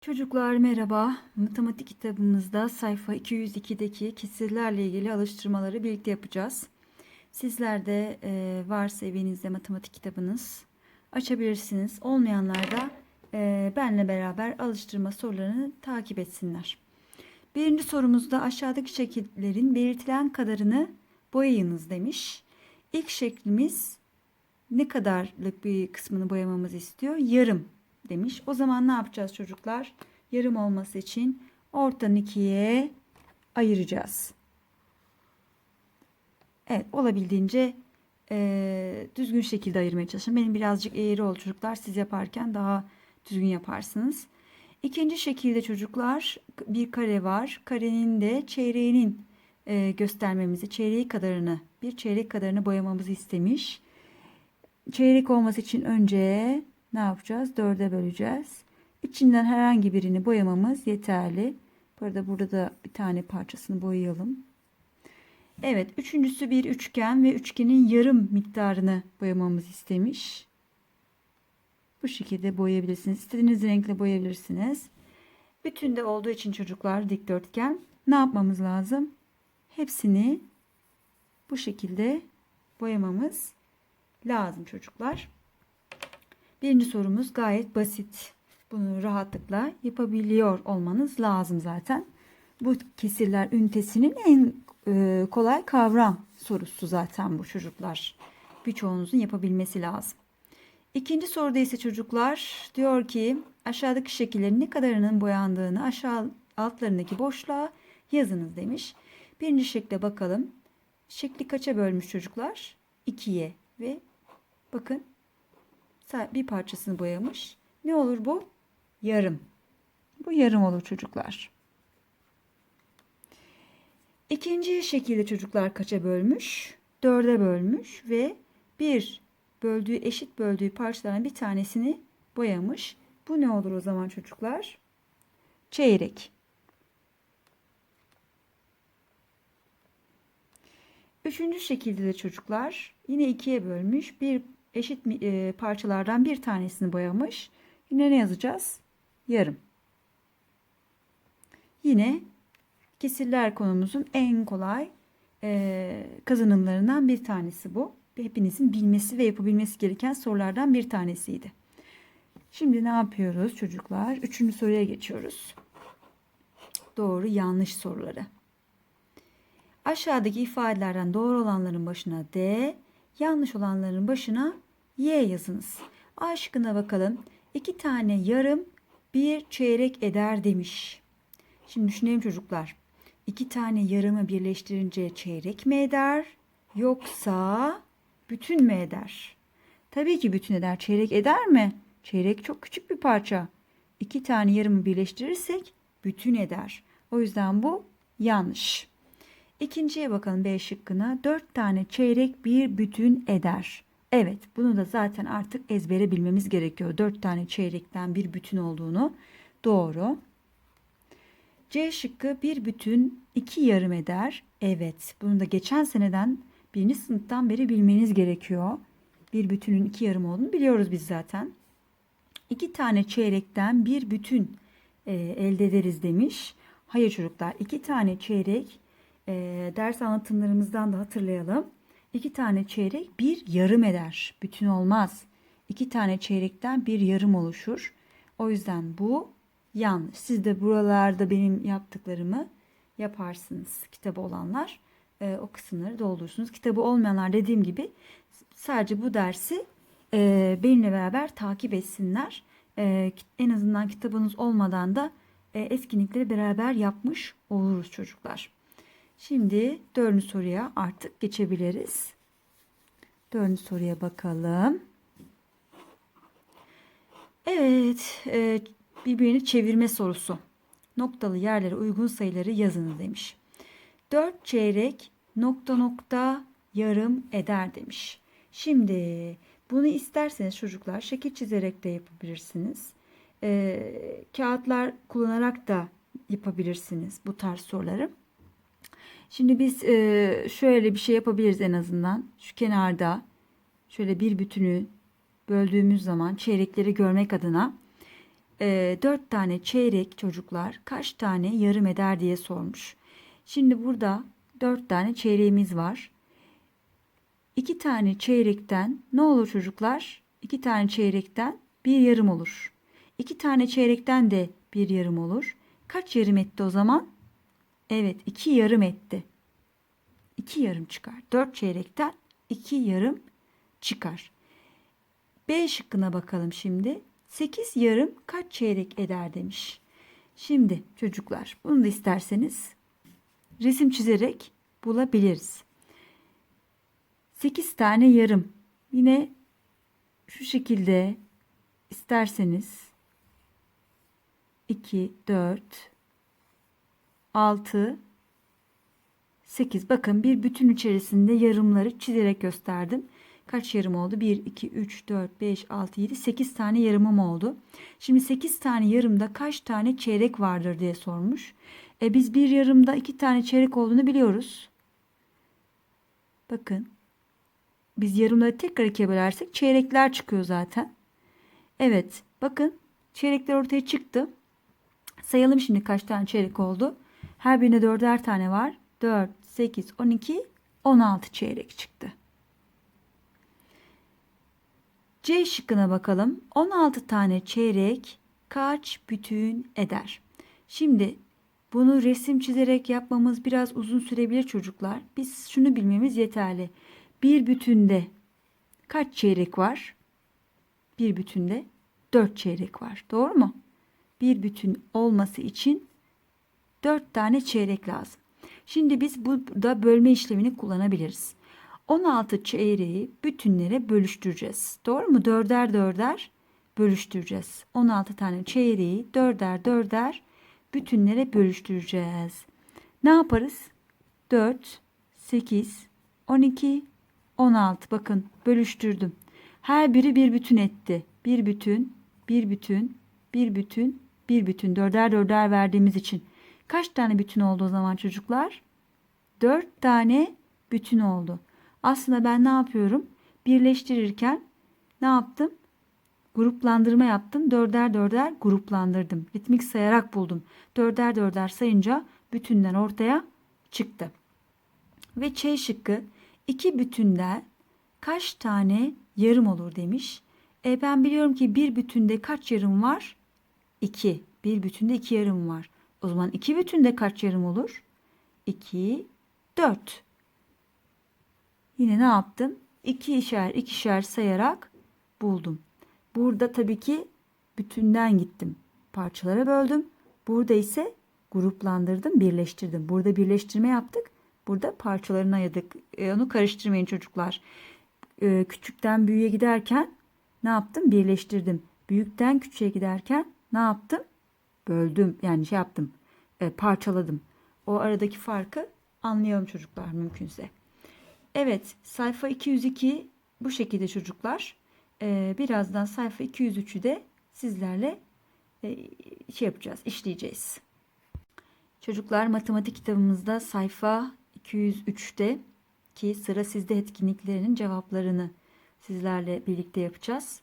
Çocuklar merhaba. Matematik kitabımızda sayfa 202'deki kesirlerle ilgili alıştırmaları birlikte yapacağız. Sizler de e, varsa evinizde matematik kitabınız açabilirsiniz. Olmayanlar da e, benle beraber alıştırma sorularını takip etsinler. Birinci sorumuzda aşağıdaki şekillerin belirtilen kadarını boyayınız demiş. İlk şeklimiz ne kadarlık bir kısmını boyamamızı istiyor? Yarım demiş. O zaman ne yapacağız çocuklar? Yarım olması için ortadan ikiye ayıracağız. Evet olabildiğince e, düzgün şekilde ayırmaya çalışın. Benim birazcık eğri oldu çocuklar. Siz yaparken daha düzgün yaparsınız. İkinci şekilde çocuklar bir kare var. Karenin de çeyreğinin e, göstermemizi, çeyreği kadarını, bir çeyrek kadarını boyamamızı istemiş. Çeyrek olması için önce ne yapacağız? Dörde böleceğiz. İçinden herhangi birini boyamamız yeterli. Bu arada burada da bir tane parçasını boyayalım. Evet, üçüncüsü bir üçgen ve üçgenin yarım miktarını boyamamız istemiş. Bu şekilde boyayabilirsiniz. İstediğiniz renkle boyayabilirsiniz. Bütünde olduğu için çocuklar dikdörtgen ne yapmamız lazım? Hepsini bu şekilde boyamamız lazım çocuklar. Birinci sorumuz gayet basit. Bunu rahatlıkla yapabiliyor olmanız lazım zaten. Bu kesirler ünitesinin en e, kolay kavram sorusu zaten bu çocuklar. Birçoğunuzun yapabilmesi lazım. İkinci soruda ise çocuklar diyor ki aşağıdaki şekillerin ne kadarının boyandığını aşağı altlarındaki boşluğa yazınız demiş. Birinci şekle bakalım. Şekli kaça bölmüş çocuklar? 2'ye ve bakın bir parçasını boyamış. Ne olur bu? Yarım. Bu yarım olur çocuklar. İkinci şekilde çocuklar kaça bölmüş? Dörde bölmüş ve bir böldüğü eşit böldüğü parçaların bir tanesini boyamış. Bu ne olur o zaman çocuklar? Çeyrek. Üçüncü şekilde de çocuklar yine ikiye bölmüş. Bir eşit e, parçalardan bir tanesini boyamış. Yine ne yazacağız? Yarım. Yine kesirler konumuzun en kolay e, kazanımlarından bir tanesi bu. Hepinizin bilmesi ve yapabilmesi gereken sorulardan bir tanesiydi. Şimdi ne yapıyoruz çocuklar? Üçüncü soruya geçiyoruz. Doğru yanlış soruları. Aşağıdaki ifadelerden doğru olanların başına D, yanlış olanların başına Y yazınız. A şıkkına bakalım. İki tane yarım bir çeyrek eder demiş. Şimdi düşünelim çocuklar. İki tane yarımı birleştirince çeyrek mi eder? Yoksa bütün mü eder? Tabii ki bütün eder. Çeyrek eder mi? Çeyrek çok küçük bir parça. İki tane yarımı birleştirirsek bütün eder. O yüzden bu yanlış. İkinciye bakalım B şıkkına. Dört tane çeyrek bir bütün eder. Evet bunu da zaten artık ezbere bilmemiz gerekiyor. Dört tane çeyrekten bir bütün olduğunu. Doğru. C şıkkı bir bütün iki yarım eder. Evet bunu da geçen seneden birinci sınıftan beri bilmeniz gerekiyor. Bir bütünün iki yarım olduğunu biliyoruz biz zaten. İki tane çeyrekten bir bütün e, elde ederiz demiş. Hayır çocuklar iki tane çeyrek e, ders anlatımlarımızdan da hatırlayalım. İki tane çeyrek bir yarım eder. Bütün olmaz. İki tane çeyrekten bir yarım oluşur. O yüzden bu yanlış. Siz de buralarda benim yaptıklarımı yaparsınız. Kitabı olanlar e, o kısımları doldurursunuz. Kitabı olmayanlar dediğim gibi sadece bu dersi e, benimle beraber takip etsinler. E, en azından kitabınız olmadan da e, etkinlikleri beraber yapmış oluruz çocuklar. Şimdi dördüncü soruya artık geçebiliriz. Dördüncü soruya bakalım. Evet, e, birbirini çevirme sorusu. Noktalı yerlere uygun sayıları yazın demiş. Dört çeyrek nokta nokta yarım eder demiş. Şimdi bunu isterseniz çocuklar şekil çizerek de yapabilirsiniz. E, kağıtlar kullanarak da yapabilirsiniz bu tarz soruları. Şimdi biz e, şöyle bir şey yapabiliriz en azından. Şu kenarda şöyle bir bütünü böldüğümüz zaman çeyrekleri görmek adına e, 4 tane çeyrek çocuklar kaç tane yarım eder diye sormuş. Şimdi burada 4 tane çeyreğimiz var. 2 tane çeyrekten ne olur çocuklar? 2 tane çeyrekten bir yarım olur. 2 tane çeyrekten de bir yarım olur. Kaç yarım etti o zaman? Evet 2 yarım etti. 2 yarım çıkar. 4 çeyrekten 2 yarım çıkar. B şıkkına bakalım şimdi. 8 yarım kaç çeyrek eder demiş. Şimdi çocuklar bunu da isterseniz resim çizerek bulabiliriz. 8 tane yarım. Yine şu şekilde isterseniz 2, 4, 6, 8. Bakın bir bütün içerisinde yarımları çizerek gösterdim. Kaç yarım oldu? 1, 2, 3, 4, 5, 6, 7, 8 tane yarımım oldu. Şimdi 8 tane yarımda kaç tane çeyrek vardır diye sormuş. E biz bir yarımda 2 tane çeyrek olduğunu biliyoruz. Bakın. Biz yarımları tekrar ikiye bölersek çeyrekler çıkıyor zaten. Evet. Bakın. Çeyrekler ortaya çıktı. Sayalım şimdi kaç tane çeyrek oldu. Her birine dörder tane var. 4, 8, 12, 16 çeyrek çıktı. C şıkkına bakalım. 16 tane çeyrek kaç bütün eder? Şimdi bunu resim çizerek yapmamız biraz uzun sürebilir çocuklar. Biz şunu bilmemiz yeterli. Bir bütünde kaç çeyrek var? Bir bütünde 4 çeyrek var. Doğru mu? Bir bütün olması için 4 tane çeyrek lazım. Şimdi biz burada bölme işlemini kullanabiliriz. 16 çeyreği bütünlere bölüştüreceğiz. Doğru mu? Dörder dörder bölüştüreceğiz. 16 tane çeyreği dörder dörder bütünlere bölüştüreceğiz. Ne yaparız? 4, 8, 12, 16. Bakın bölüştürdüm. Her biri bir bütün etti. Bir bütün, bir bütün, bir bütün, bir bütün. Dörder dörder verdiğimiz için. Kaç tane bütün oldu o zaman çocuklar? 4 tane bütün oldu. Aslında ben ne yapıyorum? Birleştirirken ne yaptım? Gruplandırma yaptım. Dörder dörder gruplandırdım. Ritmik sayarak buldum. Dörder dörder sayınca bütünden ortaya çıktı. Ve Ç şıkkı iki bütünden kaç tane yarım olur demiş. E ben biliyorum ki bir bütünde kaç yarım var? 2. Bir bütünde iki yarım var. O zaman iki bütünde kaç yarım olur? 2, 4. Yine ne yaptım? İkişer ikişer sayarak buldum. Burada tabii ki bütünden gittim. Parçalara böldüm. Burada ise gruplandırdım, birleştirdim. Burada birleştirme yaptık. Burada parçalarını ayırdık. E, onu karıştırmayın çocuklar. E, küçükten büyüğe giderken ne yaptım? Birleştirdim. Büyükten küçüğe giderken ne yaptım? Böldüm. Yani şey yaptım. E, parçaladım. O aradaki farkı anlayalım çocuklar mümkünse. Evet sayfa 202 bu şekilde çocuklar. Ee, birazdan sayfa 203'ü de sizlerle e, şey yapacağız, işleyeceğiz. Çocuklar matematik kitabımızda sayfa 203'te ki sıra sizde etkinliklerinin cevaplarını sizlerle birlikte yapacağız.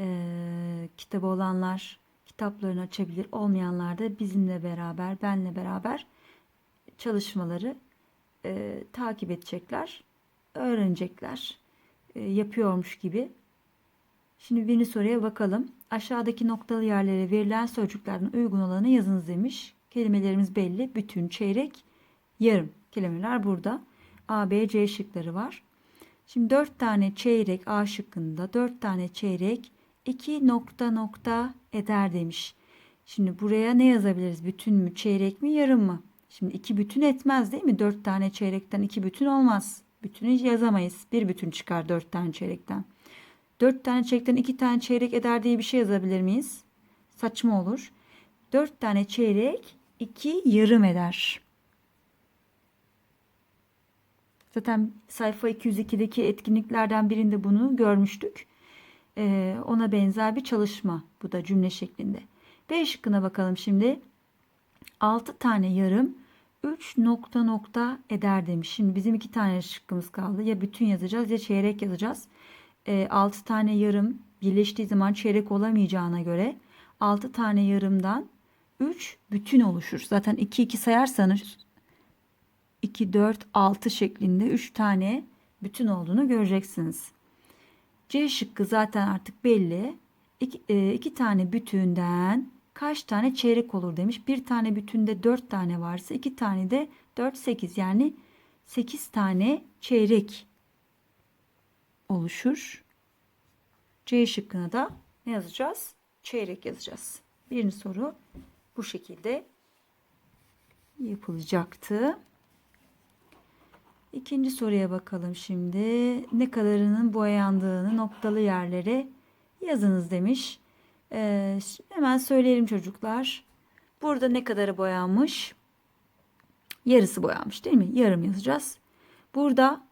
Ee, kitabı olanlar kitaplarını açabilir, olmayanlar da bizimle beraber, benle beraber çalışmaları e, takip edecekler, öğrenecekler, e, yapıyormuş gibi. Şimdi birinci soruya bakalım. Aşağıdaki noktalı yerlere verilen sözcüklerden uygun olanı yazınız demiş. Kelimelerimiz belli. Bütün, çeyrek, yarım kelimeler burada. A, B, C şıkları var. Şimdi 4 tane çeyrek A şıkkında 4 tane çeyrek 2 nokta nokta eder demiş. Şimdi buraya ne yazabiliriz? Bütün mü, çeyrek mi, yarım mı? Şimdi iki bütün etmez değil mi? Dört tane çeyrekten iki bütün olmaz. Bütünü yazamayız. Bir bütün çıkar dört tane çeyrekten. Dört tane çeyrekten iki tane çeyrek eder diye bir şey yazabilir miyiz? Saçma olur. Dört tane çeyrek iki yarım eder. Zaten sayfa 202'deki etkinliklerden birinde bunu görmüştük. Ee, ona benzer bir çalışma. Bu da cümle şeklinde. B şıkkına bakalım şimdi. 6 tane yarım 3 nokta nokta eder demiş. Şimdi bizim iki tane şıkkımız kaldı. Ya bütün yazacağız ya çeyrek yazacağız. E, 6 tane yarım birleştiği zaman çeyrek olamayacağına göre 6 tane yarımdan 3 bütün oluşur. Zaten 2 2 sayarsanız 2 4 6 şeklinde 3 tane bütün olduğunu göreceksiniz. C şıkkı zaten artık belli. 2 tane bütünden kaç tane çeyrek olur demiş. Bir tane bütünde 4 tane varsa 2 tane de 4 8 yani 8 tane çeyrek oluşur. C şıkkına da ne yazacağız? Çeyrek yazacağız. Birinci soru bu şekilde yapılacaktı. İkinci soruya bakalım şimdi. Ne kadarının boyandığını noktalı yerlere yazınız demiş. Ee, hemen söyleyelim çocuklar. Burada ne kadarı boyanmış? Yarısı boyanmış değil mi? Yarım yazacağız. Burada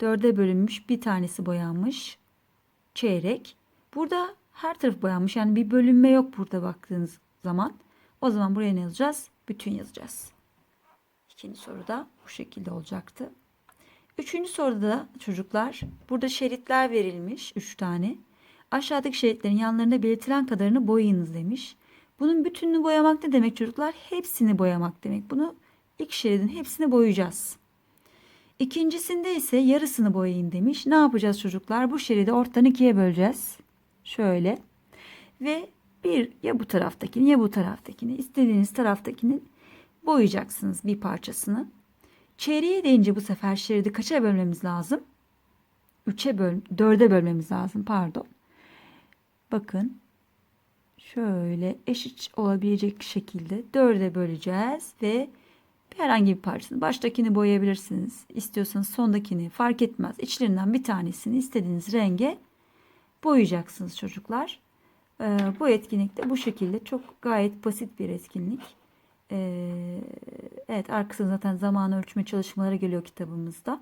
dörde bölünmüş bir tanesi boyanmış. Çeyrek. Burada her taraf boyanmış. Yani bir bölünme yok burada baktığınız zaman. O zaman buraya ne yazacağız? Bütün yazacağız. İkinci soruda bu şekilde olacaktı. Üçüncü soruda da çocuklar burada şeritler verilmiş. Üç tane. Aşağıdaki şeritlerin yanlarında belirtilen kadarını boyayınız demiş. Bunun bütününü boyamak ne demek çocuklar? Hepsini boyamak demek. Bunu ilk şeridin hepsini boyayacağız. İkincisinde ise yarısını boyayın demiş. Ne yapacağız çocuklar? Bu şeridi ortadan ikiye böleceğiz. Şöyle. Ve bir ya bu taraftakini ya bu taraftakini istediğiniz taraftakini boyayacaksınız bir parçasını. Çeyreğe deyince bu sefer şeridi kaça bölmemiz lazım? 3'e böl 4'e bölmemiz lazım pardon. Bakın şöyle eşit olabilecek şekilde 4'e böleceğiz ve herhangi bir parçasını baştakini boyayabilirsiniz. İstiyorsanız sondakini fark etmez. İçlerinden bir tanesini istediğiniz renge boyayacaksınız çocuklar. Ee, bu etkinlik de bu şekilde çok gayet basit bir etkinlik. Ee, evet arkasında zaten zaman ölçme çalışmaları geliyor kitabımızda.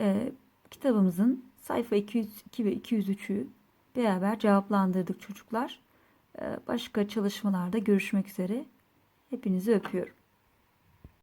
Ee, kitabımızın sayfa 202 ve 203'ü beraber cevaplandırdık çocuklar. Ee, başka çalışmalarda görüşmek üzere. Hepinizi öpüyorum.